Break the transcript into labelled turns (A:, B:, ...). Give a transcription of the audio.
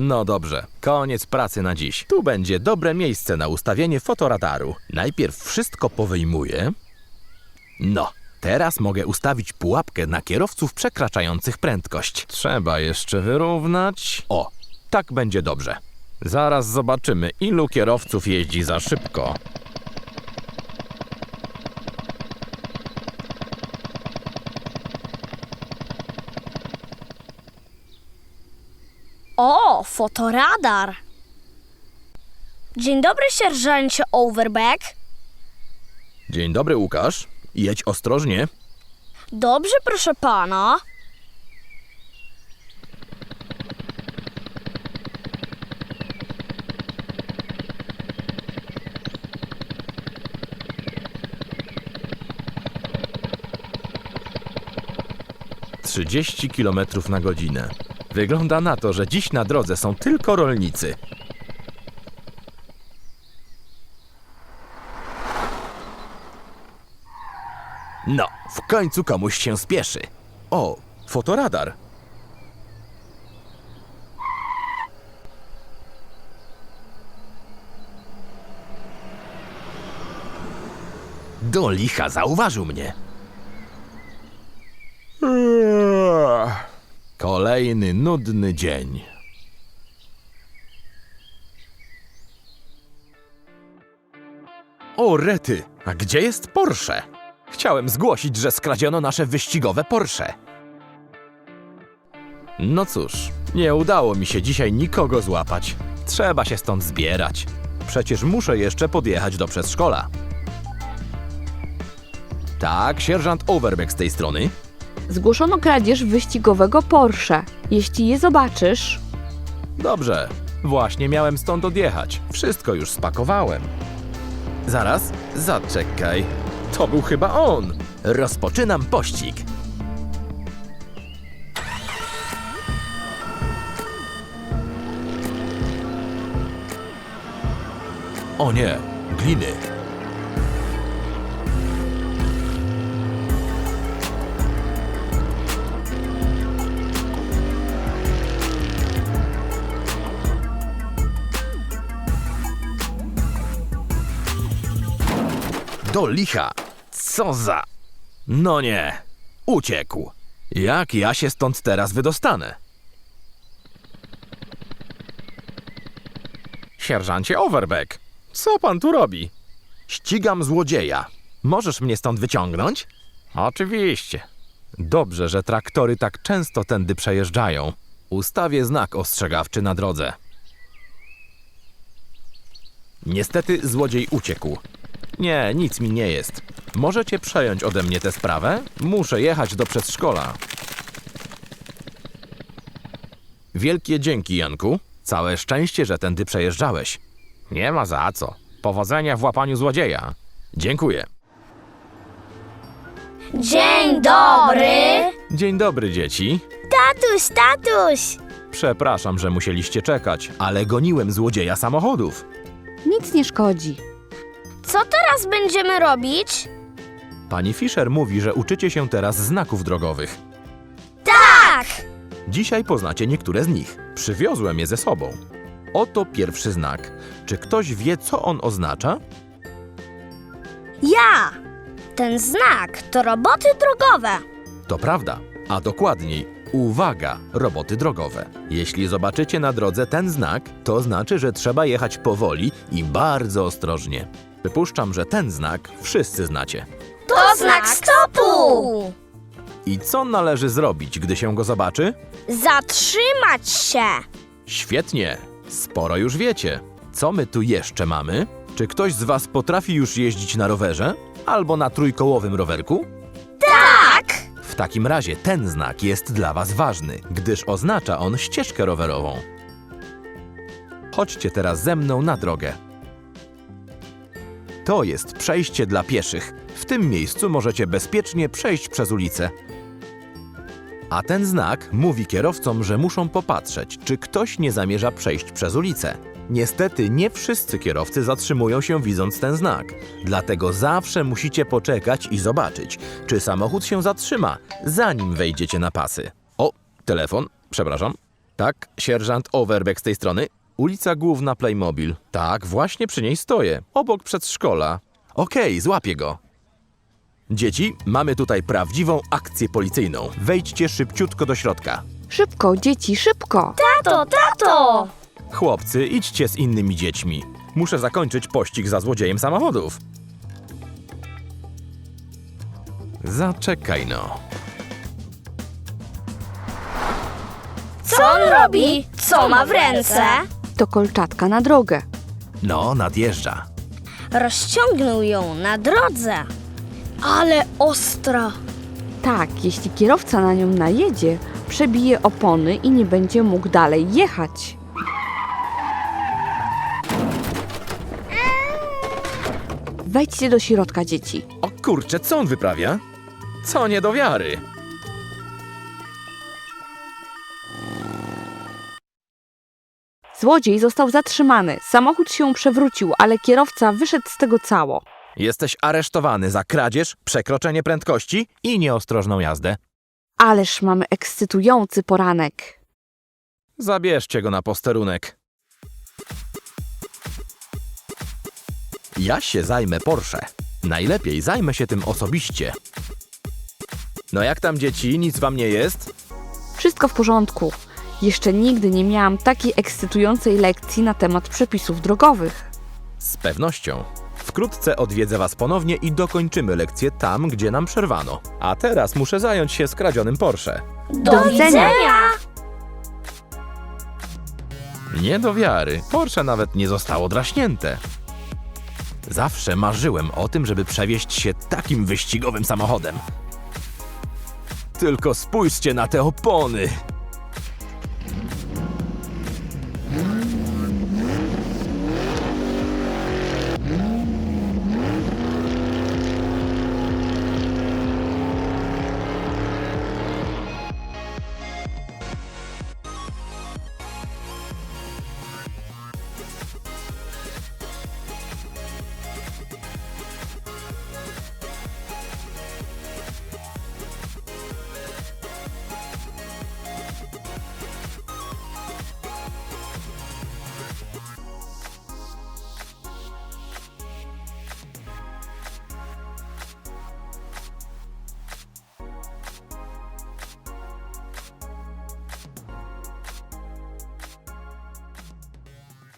A: No dobrze, koniec pracy na dziś. Tu będzie dobre miejsce na ustawienie fotoradaru. Najpierw wszystko powyjmuję. No, teraz mogę ustawić pułapkę na kierowców przekraczających prędkość. Trzeba jeszcze wyrównać. O, tak będzie dobrze. Zaraz zobaczymy, ilu kierowców jeździ za szybko.
B: O, fotoradar. Dzień dobry, sierżancie Overbeck.
A: Dzień dobry, Łukasz. Jedź ostrożnie.
B: Dobrze, proszę pana.
A: Trzydzieści kilometrów na godzinę. Wygląda na to, że dziś na drodze są tylko rolnicy. No, w końcu komuś się spieszy. O, fotoradar. Do licha zauważył mnie. Kolejny nudny dzień. O rety, a gdzie jest Porsche? Chciałem zgłosić, że skradziono nasze wyścigowe Porsche. No cóż, nie udało mi się dzisiaj nikogo złapać. Trzeba się stąd zbierać. Przecież muszę jeszcze podjechać do przedszkola. Tak, sierżant Overbeck z tej strony.
C: Zgłoszono kradzież wyścigowego Porsche. Jeśli je zobaczysz,
A: Dobrze, właśnie miałem stąd odjechać. Wszystko już spakowałem. Zaraz, zaczekaj. To był chyba on. Rozpoczynam pościg. O nie, gliny. Do licha. Co za... No nie. Uciekł. Jak ja się stąd teraz wydostanę? Sierżancie Overbeck, co pan tu robi? Ścigam złodzieja. Możesz mnie stąd wyciągnąć? Oczywiście. Dobrze, że traktory tak często tędy przejeżdżają. Ustawię znak ostrzegawczy na drodze. Niestety złodziej uciekł. Nie, nic mi nie jest. Możecie przejąć ode mnie tę sprawę? Muszę jechać do przedszkola. Wielkie dzięki, Janku. Całe szczęście, że tędy przejeżdżałeś. Nie ma za co. Powodzenia w łapaniu złodzieja. Dziękuję.
B: Dzień dobry.
A: Dzień dobry, dzieci.
B: Tatuś, tatuś.
A: Przepraszam, że musieliście czekać, ale goniłem złodzieja samochodów.
C: nic nie szkodzi.
B: Co teraz będziemy robić?
A: Pani Fischer mówi, że uczycie się teraz znaków drogowych.
B: Tak.
A: Dzisiaj poznacie niektóre z nich. Przywiozłem je ze sobą. Oto pierwszy znak. Czy ktoś wie, co on oznacza?
B: Ja. Ten znak to roboty drogowe.
A: To prawda, a dokładniej uwaga, roboty drogowe. Jeśli zobaczycie na drodze ten znak, to znaczy, że trzeba jechać powoli i bardzo ostrożnie. Przypuszczam, że ten znak wszyscy znacie.
B: To znak stopu.
A: I co należy zrobić, gdy się go zobaczy?
B: Zatrzymać się.
A: Świetnie, sporo już wiecie. Co my tu jeszcze mamy? Czy ktoś z Was potrafi już jeździć na rowerze? Albo na trójkołowym rowerku?
B: Tak.
A: W takim razie ten znak jest dla Was ważny, gdyż oznacza on ścieżkę rowerową. Chodźcie teraz ze mną na drogę. To jest przejście dla pieszych. W tym miejscu możecie bezpiecznie przejść przez ulicę. A ten znak mówi kierowcom, że muszą popatrzeć, czy ktoś nie zamierza przejść przez ulicę. Niestety nie wszyscy kierowcy zatrzymują się widząc ten znak. Dlatego zawsze musicie poczekać i zobaczyć, czy samochód się zatrzyma, zanim wejdziecie na pasy. O, telefon, przepraszam. Tak, sierżant Overbeck z tej strony. Ulica Główna Playmobil. Tak, właśnie przy niej stoję. Obok przedszkola. Okej, złapię go. Dzieci, mamy tutaj prawdziwą akcję policyjną. Wejdźcie szybciutko do środka.
C: Szybko, dzieci, szybko!
B: Tato, tato!
A: Chłopcy, idźcie z innymi dziećmi. Muszę zakończyć pościg za złodziejem samochodów. Zaczekaj no.
B: Co on robi? Co ma w ręce?
C: To kolczatka na drogę.
A: No, nadjeżdża.
B: Rozciągnął ją na drodze. Ale ostra.
C: Tak, jeśli kierowca na nią najedzie, przebije opony i nie będzie mógł dalej jechać. Wejdźcie do środka, dzieci.
A: O kurczę, co on wyprawia? Co nie do wiary.
C: Złodziej został zatrzymany. Samochód się przewrócił, ale kierowca wyszedł z tego cało.
A: Jesteś aresztowany za kradzież, przekroczenie prędkości i nieostrożną jazdę.
C: Ależ mamy ekscytujący poranek.
A: Zabierzcie go na posterunek. Ja się zajmę Porsche. Najlepiej zajmę się tym osobiście. No jak tam dzieci, nic wam nie jest?
C: Wszystko w porządku. Jeszcze nigdy nie miałam takiej ekscytującej lekcji na temat przepisów drogowych.
A: Z pewnością. Wkrótce odwiedzę was ponownie i dokończymy lekcję tam, gdzie nam przerwano. A teraz muszę zająć się skradzionym Porsche.
B: Do,
C: widzenia.
A: Nie do wiary. Porsche nawet nie zostało draśnięte. Zawsze marzyłem o tym, żeby przewieźć się takim wyścigowym samochodem. Tylko spójrzcie na te opony.